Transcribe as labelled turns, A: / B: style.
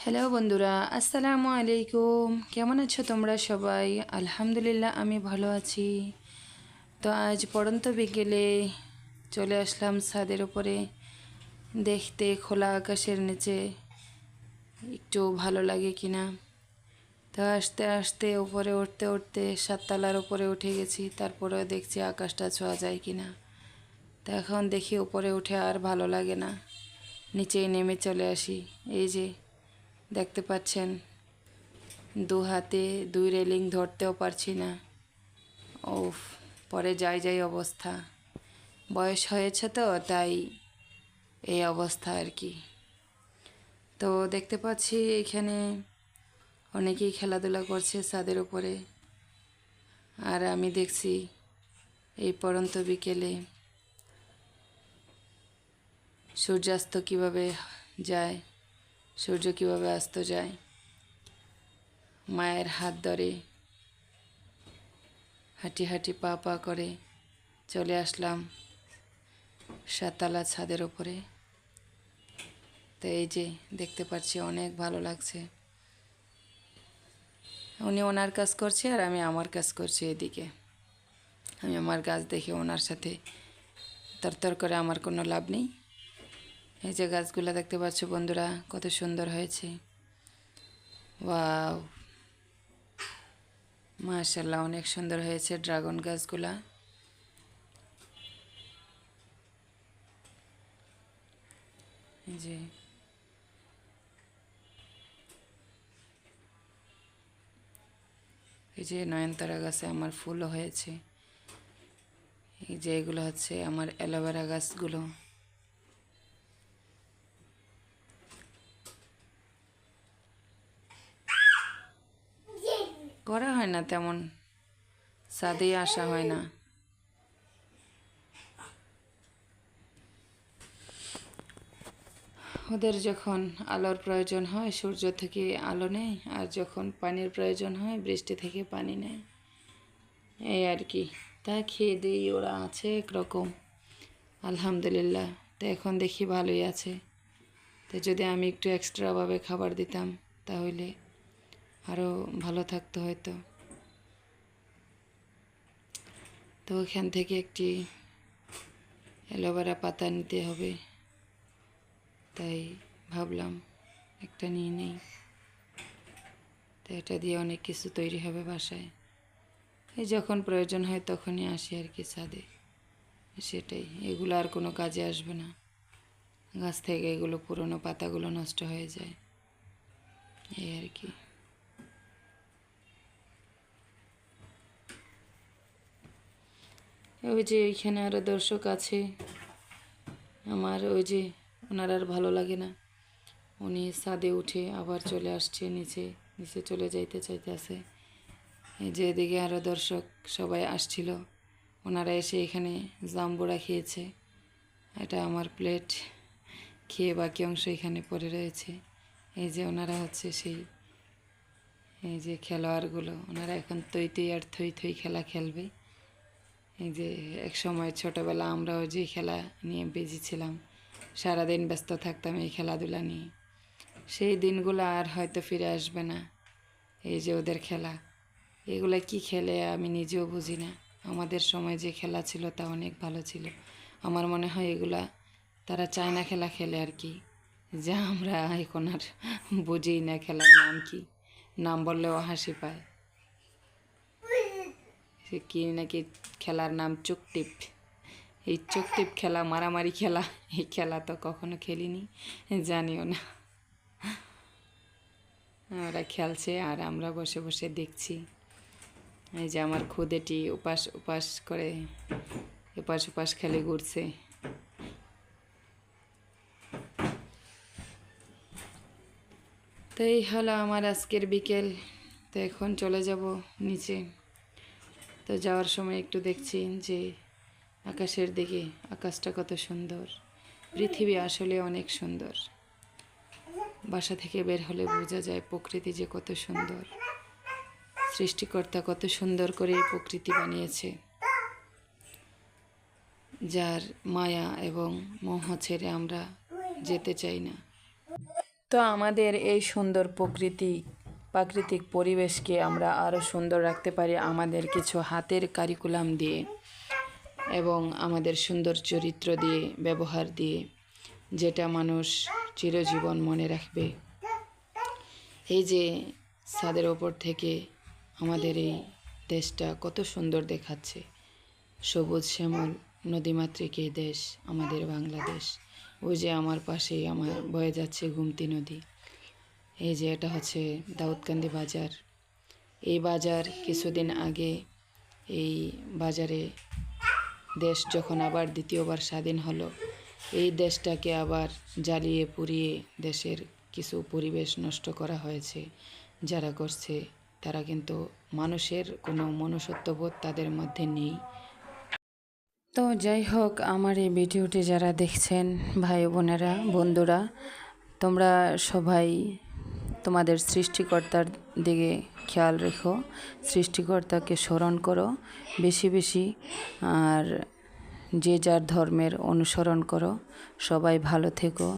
A: Hello বন্ধুরা। আসসালামু আলাইকুম। কেমন আছো তোমরা সবাই? আলহামদুলিল্লাহ, আমি ভালো আছি। তো আজ পড়ন্ত বিকেলে চলে আসলাম ছাদের উপরে। দেখতে খোলা আকাশের নিচে। একটু ভালো লাগে কিনা। তো আস্তে আস্তে, উপরে উঠতে উঠতে সাততলার উপরে উঠে গেছি। তারপরেও দেখছি আকাশটা ছোঁয়া যায় কিনা। তো এখন দেখি উপরে উঠে আর ভালো লাগে না। নিচেই নেমে চলে আসি। এই যে দেখতে পাচ্ছেন, দু হাতে দুই রেলিং ধরতেও পারছি না। ও পরে যাই যাই অবস্থা। বয়স হয়েছে তো, তাই এই অবস্থা আর কি। তো দেখতে পাচ্ছি এখানে অনেকেই খেলাধুলা করছে ছাদের উপরে। আর আমি দেখছি এই পরন্ত বিকেলে সূর্যাস্ত কীভাবে যায়। সূর্য কীভাবে অস্ত যায়? মায়ের হাত ধরে হাঁটি হাঁটি পা পা করে চলে আসলাম সাততলা ছাদের ওপরে। তো এই যে দেখতে পাচ্ছি, অনেক ভালো লাগছে। উনি ওনার কাজ করছে আর আমি আমার কাজ করছি এদিকে। আমি আমার কাজ দেখে ওনার সাথে তরতর করে আমার কোনো লাভ নেই। এই যে গাছগুলো দেখতে পাচ্ছ বন্ধুরা, কত সুন্দর হয়েছে। ওয়াও। মাশাল্লাহ অনেক সুন্দর হয়েছে ড্রাগন গাছগুলা। এই যে। এই যে নয়নতারা গাছে আমার ফুলও হয়েছে। এই যে এগুলো হচ্ছে আমার অ্যালোভেরা গাছগুলো। করা হয় না তেমন। সাদেই আসা হয় না। ওদের যখন আলোর প্রয়োজন হয়, সূর্য থেকে আলো নেয়, আর যখন পানির প্রয়োজন হয়, বৃষ্টি থেকে পানি নেয়। এই আর কি। তা খেয়ে দিই, ওরা আছে একরকম। আলহামদুলিল্লাহ। তো এখন দেখি ভালোই আছে। তো যদি আমি একটু এক্সট্রাভাবে খাবার দিতাম, তাহলে আরও ভালো থাকতো হয়তো। তো ওখান থেকে একটি অ্যালোভেরা পাতা নিতে হবে। তাই ভাবলাম একটা নিয়ে নেই। তো এটা দিয়ে অনেক কিছু তৈরি হবে বাসায়। এই যখন প্রয়োজন হয় তখনই আসি আর কি ছাদে। সেটাই, এগুলো আর কোনো কাজে আসবে না। গাছ থেকে এগুলো পুরনো পাতাগুলো নষ্ট হয়ে যায়। এই আর কি। ওই যে ওইখানে আরও দর্শক আছে। আমার ওই যে ওনার আর ভালো লাগে না। উনি ছাদে উঠে আবার চলে আসছে নিচে নিচে চলে যাইতে চাইতে চাইতেছে। এই যে এদিকে আরও দর্শক সবাই আসছিল। ওনারা এসে এখানে জাম্বুরা খেয়েছে। এটা আমার প্লেট। খেয়ে বাকি অংশ এখানে পড়ে রয়েছে। এই যে ওনারা হচ্ছে সেই, এই যে খেলোয়াড়গুলো। ওনারা এখন তৈ আর থই থই খেলা খেলবে। এই যে এক সময় ছোটোবেলা আমরাও যে খেলা নিয়ে বেজি বেজেছিলাম সারাদিন ব্যস্ত থাকতাম এই খেলাধুলা নিয়ে। সেই দিনগুলো আর হয়তো ফিরে আসবে না, এই যে ওদের খেলা। এগুলো কি খেলে আমি নিজেও বুঝি না। আমাদের সময় যে খেলা ছিল তা অনেক ভালো ছিল। আমার মনে হয় এগুলা তারা চায়না খেলা খেলে আর কি। যা আমরা এখন আর বুঝি না খেলার নাম কি। নাম বললেও হাসি পায়। সে কি নাকি খেলার নাম চুকটিপ এই চুকটিপ খেলা, মারামারি খেলা, এই খেলা তো কখনো খেলিনি, জানিও না। ওরা খেলছে আর আমরা বসে বসে দেখছি। এই যে আমার খুদেটি উপাস উপাস করে, উপাস উপাস খেলে ঘুরছে। তো এই হলো আমার আজকের বিকেল। তো এখন চলে যাব নিচে। তো যাওয়ার সময় একটু দেখছি যে আকাশের দিকে আকাশটা কত সুন্দর। পৃথিবী আসলে অনেক সুন্দর। বাসা থেকে বের হলে বোঝা যায় প্রকৃতি যে কত সুন্দর। সৃষ্টিকর্তা কত সুন্দর করে এই প্রকৃতি বানিয়েছে। যার মায়া এবং মোহ ছেড়ে আমরা যেতে চাই না। তো আমাদের এই সুন্দর প্রকৃতি প্রাকৃতিক পরিবেশকে আমরা আরও সুন্দর রাখতে পারি আমাদের কিছু হাতের কারিকুলাম দিয়ে এবং আমাদের সুন্দর চরিত্র দিয়ে, ব্যবহার দিয়ে, যেটা মানুষ চিরজীবন মনে রাখবে। এই যে ছাদের ওপর থেকে আমাদের এই দেশটা কত সুন্দর দেখাচ্ছে। সবুজ শ্যামল নদীমাতৃক এই দেশ, আমাদের বাংলাদেশ। ওই যে আমার পাশেই আমার বয়ে যাচ্ছে গুমতি নদী। এই যে এটা হচ্ছে দাউদকান্দি বাজার। এই বাজার কিছুদিন আগে এই বাজারে দেশ যখন আবার দ্বিতীয়বার স্বাধীন হলো, এই দেশটাকে আবার জ্বালিয়ে পুড়িয়ে দেশের কিছু পরিবেশ নষ্ট করা হয়েছে, যারা করছে তারা কিন্তু মানুষের কোনো মনুষ্যত্ববোধ তাদের মধ্যে নেই। তো যাই হোক, আমার এই ভিডিওটি যারা দেখছেন, ভাই বোনেরা, বন্ধুরা, তোমরা সবাই তোমাদের সৃষ্টিকর্তার দিকে খেয়াল রেখো, সৃষ্টিকর্তাকে স্মরণ করো, বেশি বেশি, আর যে যার ধর্মের অনুসরণ করো, সবাই ভালো থেকো।